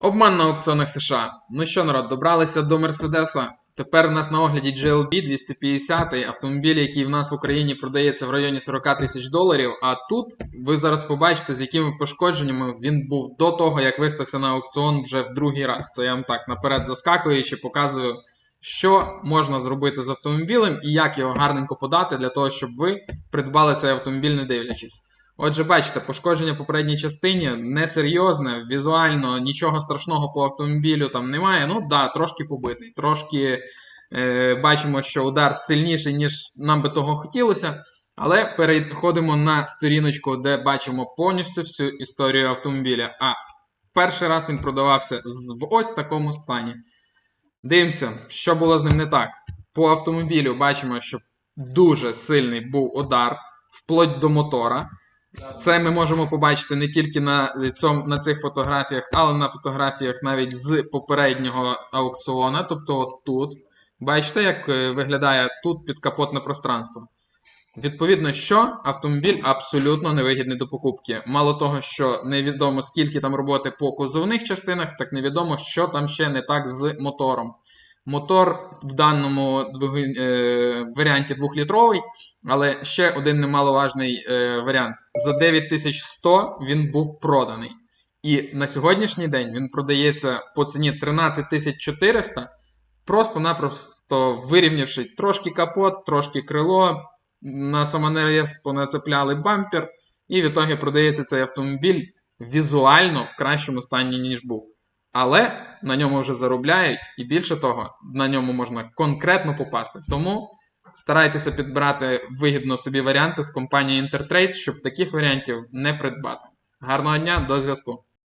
Обман на аукціонах США. Ну що, народ, добралися до Мерседеса. Тепер у нас на огляді GLB 250 автомобіль, який в нас в Україні продається в районі 40 тисяч доларів. А тут ви зараз побачите, з якими пошкодженнями він був до того, як вистався на аукціон вже в другий раз. Це я вам так наперед заскакуючи, показую, що можна зробити з автомобілем і як його гарненько подати для того, щоб ви придбали цей автомобіль, не дивлячись. Отже, бачите, пошкодження по передній частині несерйозне, візуально нічого страшного по автомобілю там немає. Ну да, трошки побитий, трошки е, бачимо, що удар сильніший, ніж нам би того хотілося. Але переходимо на сторіночку, де бачимо повністю всю історію автомобіля. А перший раз він продавався в ось такому стані. Дивимося, що було з ним не так. По автомобілю бачимо, що дуже сильний був удар, вплоть до мотора. Це ми можемо побачити не тільки на, цьому, на цих фотографіях, але на фотографіях навіть з попереднього аукціону. Тобто от тут. Бачите, як е, виглядає тут підкапотне пространство. Відповідно, що автомобіль абсолютно невигідний до покупки. Мало того, що невідомо скільки там роботи по кузовних частинах, так невідомо, що там ще не так з мотором. Мотор в даному е, варіанті 2-літровий, але ще один немаловажний е, варіант. За 9100 він був проданий. І на сьогоднішній день він продається по ціні 13400, просто-напросто вирівнявши трошки капот, трошки крило, на самонарез понацепляли бампер, і в ітогі продається цей автомобіль візуально в кращому стані, ніж був. Але на ньому вже заробляють, і більше того, на ньому можна конкретно попасти. Тому старайтеся підбирати вигідно собі варіанти з компанії Intertrade, щоб таких варіантів не придбати. Гарного дня, до зв'язку!